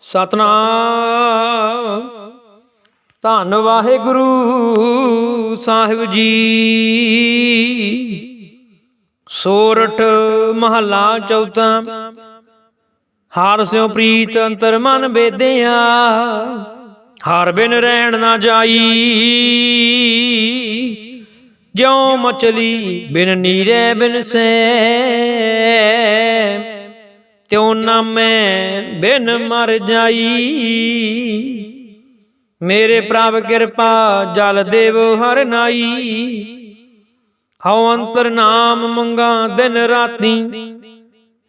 ਸਤਨਾਮ। ਧੰਨ ਵਾਹਿਗੁਰੂ ਸਾਹਿਬ ਜੀ। ਸੋਰਠ ਮਹੱਲਾ ਚੌਥਾ। ਹਾਰ ਸਿਉ ਪ੍ਰੀਤ ਅੰਤਰ ਮਨ ਬੇਦਿਆ ਹਾਰ ਬਿਨ ਰਹਿਣ ਨਾ ਜਾਈ। ਜਿਉ ਮਚਲੀ ਬਿਨ ਨੀਰੇ ਬਿਨ ਸੈ। ਤਿਉ ਨਾਮੈ ਬਿਨ ਮਰ ਜਾਈ? ਮੇਰੇ ਪ੍ਰਭ ਕਿਰਪਾ ਜਲ ਦੇਵ ਹਰ ਨਾਈ। ਹਉ ਅੰਤਰ ਨਾਮ ਮੰਗਾ ਦਿਨ ਰਾਤੀ,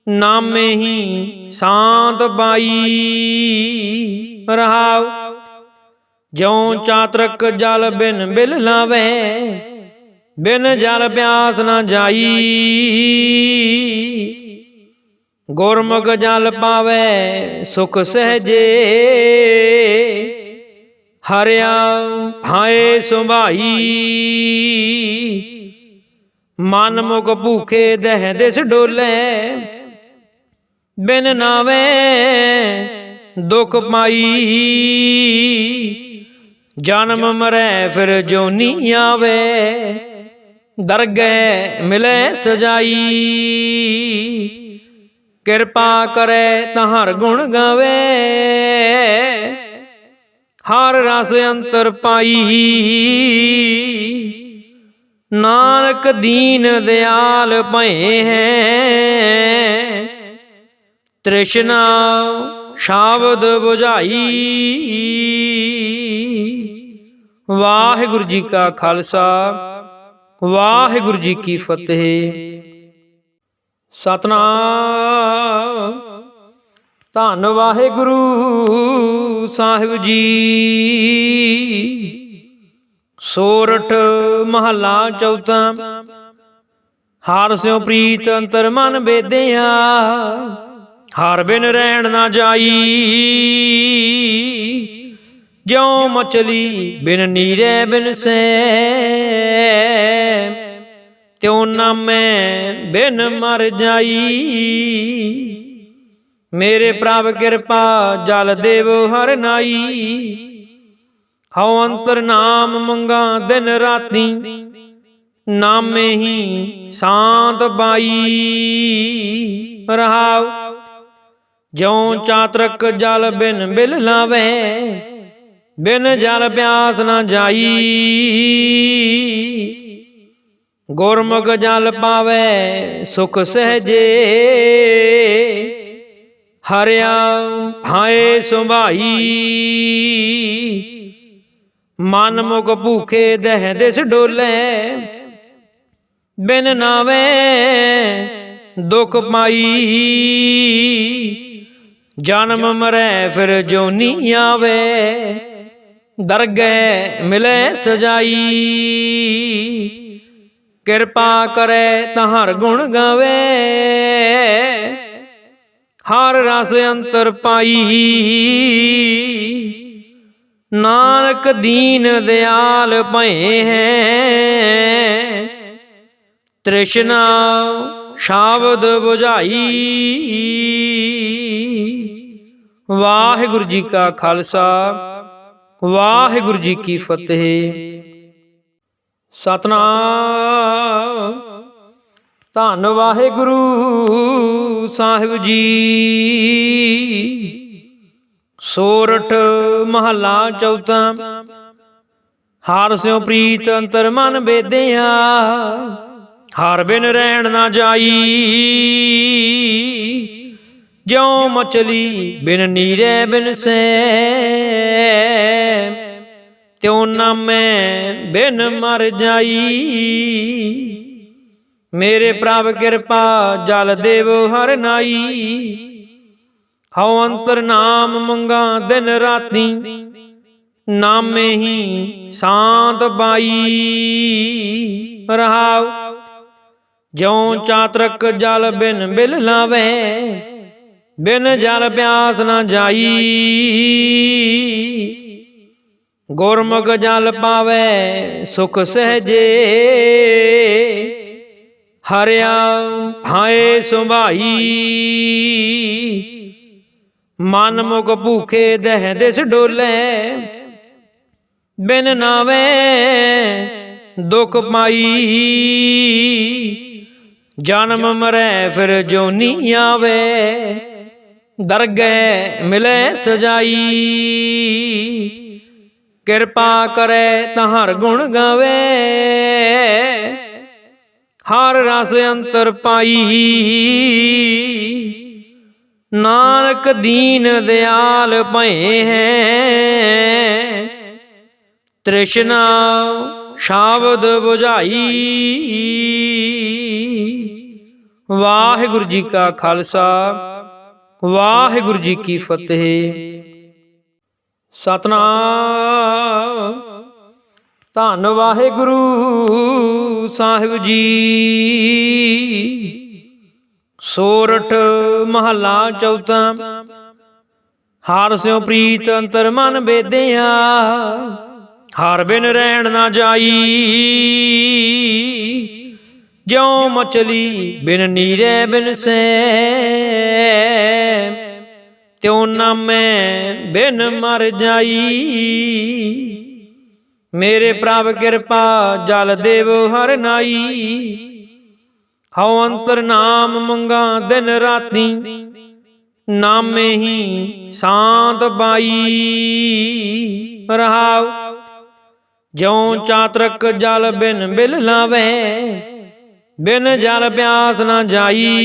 ਨਾਮੇ ਹੀ ਸ਼ਾਂਤ ਬਾਈ ਰਹਾਉ, ਜਿਉ ਚਾਤਰਕ ਜਲ ਬਿਨ ਬਿਲ ਲਾਵੇ, ਬਿਨ ਜਲ ਪਿਆਸ ਨਾ ਜਾਈ। ਗੁਰਮੁਖ ਜਲ ਪਾਵੇ, ਸੁਖ ਸਹਜੇ। ਹਰਿਆ ਹਾਏ ਸੁਭਾਈ। ਮਨ ਮੁਖ ਭੂਖੇ ਦਹਿ ਦਿਸ ਡੋਲੇ। ਬਿਨ ਨਾਵੇ ਦੁਖ ਪਾਈ। ਜਨਮ ਮਰੈ ਫਿਰ ਜੋਨੀ ਆਵੇ। ਦਰਗਹਿ ਮਿਲੇ ਸਜਾਈ। ਕਿਰਪਾ ਕਰੇ ਹਰ ਗੁਣ ਗਾਵੇ। ਹਰ ਰਸ ਅੰਤਰ ਪਾਈ। ਨਾਨਕ ਦੀਨ ਦਿਆਲ ਭਏ ਹੈ। ਤ੍ਰਿਸ਼ਨਾ ਸ਼ਬਦ 부ਝਾਈ ਵਾਹਿਗੁਰੂ ਜੀ ਕਾ ਖਾਲਸਾ। ਵਾਹਿਗੁਰੂ ਜੀ ਕੀ ਫਤਿਹ। ਸਤਨਾਮ। ਧੰਨ ਵਾਹਿਗੁਰੂ ਸਾਹਿਬ ਜੀ। ਸੋਰਠ ਮਹੱਲਾ ਚੌਥਾ। ਹਾਰ ਸਿਉ ਪ੍ਰੀਤ ਅੰਤਰ ਮਨ ਬੇਦਿਆ ਹਾਰ ਬਿਨ ਰਹਿਣ ਨਾ ਜਾਈ। ਜਿਉ ਮਚਲੀ ਬਿਨ ਨੀਰੇ ਬਿਨ ਸੈ। ਤਿਉ ਨਾਮੈ ਬਿਨ ਮਰ ਜਾਈ? ਮੇਰੇ ਪ੍ਰਭ ਕਿਰਪਾ ਜਲ ਦੇਵ ਹਰ ਨਾਈ। ਹਉ ਅੰਤਰ ਨਾਮ ਮੰਗਾ ਦਿਨ ਰਾਤੀ, ਨਾਮੇ ਹੀ ਸ਼ਾਂਤ ਬਾਈ ਰਹਾਉ, ਜਿਉ ਚਾਤਰਕ ਜਲ ਬਿਨ ਬਿਲ ਲਾਵੇ, ਬਿਨ ਜਲ ਪਿਆਸ ਨਾ ਜਾਈ। ਗੁਰਮੁਖ ਜਲ ਪਾਵੇ, ਸੁਖ ਸਹਜੇ। ਹਰਿਆ ਹਾਏ ਸੁਭਾਈ। ਮਨ ਮੁਖ ਭੂਖੇ ਦਹਿ ਦਿਸ ਡੋਲੇ। ਬਿਨ ਨਾਵੇ ਦੁਖ ਪਾਈ। ਜਨਮ ਮਰੈ ਫਿਰ ਜੋਨੀ ਆਵੇ। ਦਰਗਹਿ ਮਿਲੇ ਸਜਾਈ। ਕਿਰਪਾ ਕਰੇ ਹਰ ਗੁਣ ਗਾਵੇ। ਹਰ ਰਸ ਅੰਤਰ ਪਾਈ। ਨਾਨਕ ਦੀਨ ਦਿਆਲ ਭਏ ਹੈ। ਤ੍ਰਿਸ਼ਨਾ ਸ਼ਬਦ 부ਝਾਈ ਵਾਹਿਗੁਰੂ ਜੀ ਕਾ ਖਾਲਸਾ। ਵਾਹਿਗੁਰੂ ਜੀ ਕੀ ਫਤਿਹ। ਸਤਨਾਮ। ਧੰਨ ਵਾਹਿਗੁਰੂ ਸਾਹਿਬ ਜੀ। ਸੋਰਠ ਮਹੱਲਾ ਚੌਥਾ। ਹਾਰ ਸਿਉ ਪ੍ਰੀਤ ਅੰਤਰ ਮਨ ਬੇਦਿਆ ਹਾਰ ਬਿਨ ਰਹਿਣ ਨਾ ਜਾਈ। ਜਿਉ ਮਚਲੀ ਬਿਨ ਨੀਰੇ ਬਿਨ ਸੈ। ਤਿਉ ਨਾਮੈ ਬਿਨ ਮਰ ਜਾਈ? ਮੇਰੇ ਪ੍ਰਭ ਕਿਰਪਾ ਜਲ ਦੇਵ ਹਰ ਨਾਈ। ਹਉ ਅੰਤਰ ਨਾਮ ਮੰਗਾ ਦਿਨ ਰਾਤੀ, ਨਾਮੇ ਹੀ ਸ਼ਾਂਤ ਬਾਈ ਰਹਾਉ, ਜਿਉ ਚਾਤਰਕ ਜਲ ਬਿਨ ਬਿਲ ਲਾਵੇ, ਬਿਨ ਜਲ ਪਿਆਸ ਨਾ ਜਾਈ। ਗੁਰਮੁਖ ਜਲ ਪਾਵੇ, ਸੁਖ ਸਹਜੇ। ਹਰਿਆ ਹਾਏ ਸੁਭਾਈ। ਮਨ ਮੁਖ ਭੂਖੇ ਦਹਿ ਦਿਸ ਡੋਲੇ। ਬਿਨ ਨਾਵੇ ਦੁਖ ਪਾਈ। ਜਨਮ ਮਰੈ ਫਿਰ ਜੋਨੀ ਆਵੇ। ਦਰਗਹਿ ਮਿਲੇ ਸਜਾਈ। ਕਿਰਪਾ ਕਰੇ ਹਰ ਗੁਣ ਗਾਵੇ। ਹਰ ਰਸ ਅੰਤਰ ਪਾਈ। ਨਾਨਕ ਦੀਨ ਦਿਆਲ ਭਏ ਹੈ। ਤ੍ਰਿਸ਼ਨਾ ਸ਼ਬਦ 부ਝਾਈ ਵਾਹਿਗੁਰੂ ਜੀ ਕਾ ਖਾਲਸਾ। ਵਾਹਿਗੁਰੂ ਜੀ ਕੀ ਫਤਿਹ। ਸਤਨਾਮ। ਧੰਨ ਵਾਹਿਗੁਰੂ ਸਾਹਿਬ ਜੀ। ਸੋਰਠ ਮਹੱਲਾ ਚੌਥਾ। ਹਾਰ ਸਿਓ ਪ੍ਰੀਤ ਅੰਤਰ ਮਨ ਬੇਦਿਆ ਹਾਰ ਬਿਨ ਰਹਿਣ ਨਾ ਜਾਈ। ਜਿਉ ਮਚਲੀ ਬਿਨ ਨੀਰੇ ਬਿਨ ਸੈ। ਤਿਉ ਨਾਮੈ ਬਿਨ ਮਰ ਜਾਈ? ਮੇਰੇ ਪ੍ਰਭ ਕਿਰਪਾ ਜਲ ਦੇਵ ਹਰ ਨਾਈ। ਹਉ ਅੰਤਰ ਨਾਮ ਮੰਗਾ ਦਿਨ ਰਾਤੀ, ਨਾਮੇ ਹੀ ਸ਼ਾਂਤ ਬਾਈ ਰਹਾਉ, ਜਿਉ ਚਾਤਰਕ ਜਲ ਬਿਨ ਬਿਲ ਲਾਵੇ, ਬਿਨ ਜਲ ਪਿਆਸ ਨਾ ਜਾਈ।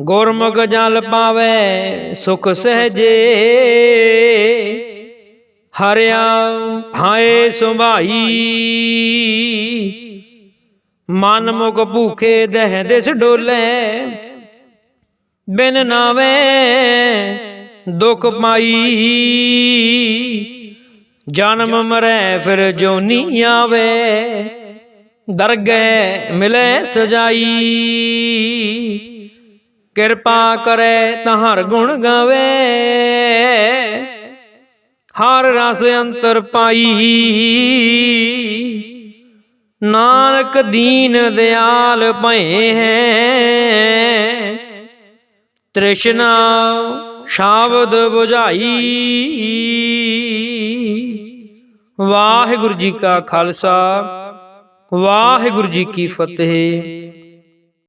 ਗੁਰਮੁਖ ਜਲ ਪਾਵੇ, ਸੁਖ ਸਹਜੇ। ਹਰਿਆ ਹਾਏ ਸੁਭਾਈ। ਮਨ ਮੁਖ ਭੂਖੇ ਦਹਿ ਦਿਸ ਡੋਲੇ। ਬਿਨ ਨਾਵੇ ਦੁਖ ਪਾਈ। ਜਨਮ ਮਰੈ ਫਿਰ ਜੋਨੀ ਆਵੇ। ਦਰਗਹਿ ਮਿਲੇ ਸਜਾਈ। ਕਿਰਪਾ ਕਰੇ ਹਰ ਗੁਣ ਗਾਵੇ। ਹਰ ਰਸ ਅੰਤਰ ਪਾਈ। ਨਾਨਕ ਦੀਨ ਦਿਆਲ ਭਏ ਹੈ। ਤ੍ਰਿਸ਼ਨਾ ਸ਼ਬਦ 부ਝਾਈ ਵਾਹਿਗੁਰੂ ਜੀ ਕਾ ਖਾਲਸਾ। ਵਾਹਿਗੁਰੂ ਜੀ ਕੀ ਫਤਿਹ।